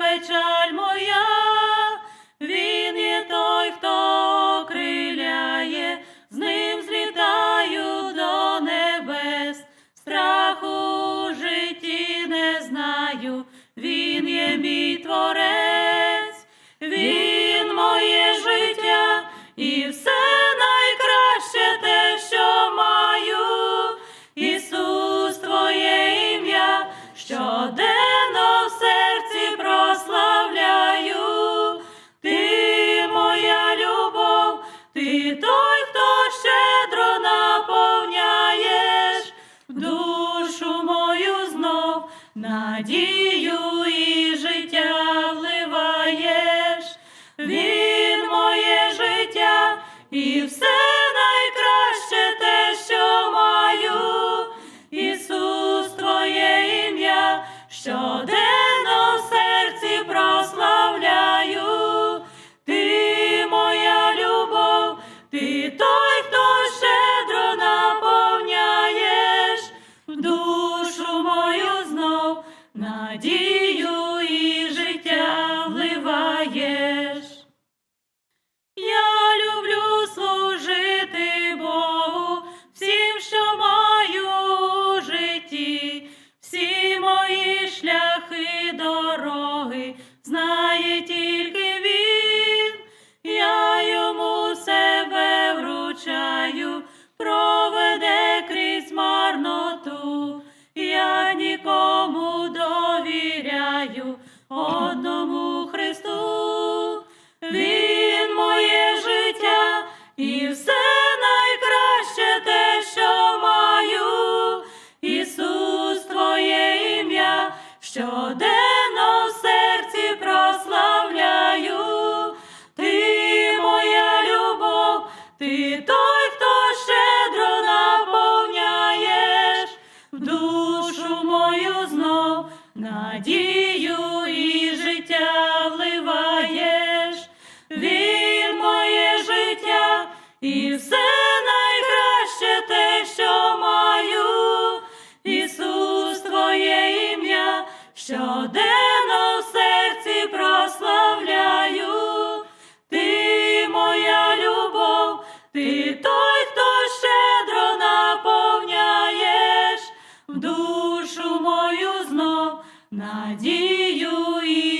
печаль моя, він є той, хто окриляє, з ним злітаю до небес, страху в житті не знаю, він є мій творець. Надію і життя вливаєш, він моє життя і все найкраще те, що маю. Ісус, Твоє ім'я, щоденно в серці прославляю. Ти моя любов, ти той, знов ти той, хто щедро наповняєш в душу мою знов надію і життя вливаєш. Він моє життя і все надію і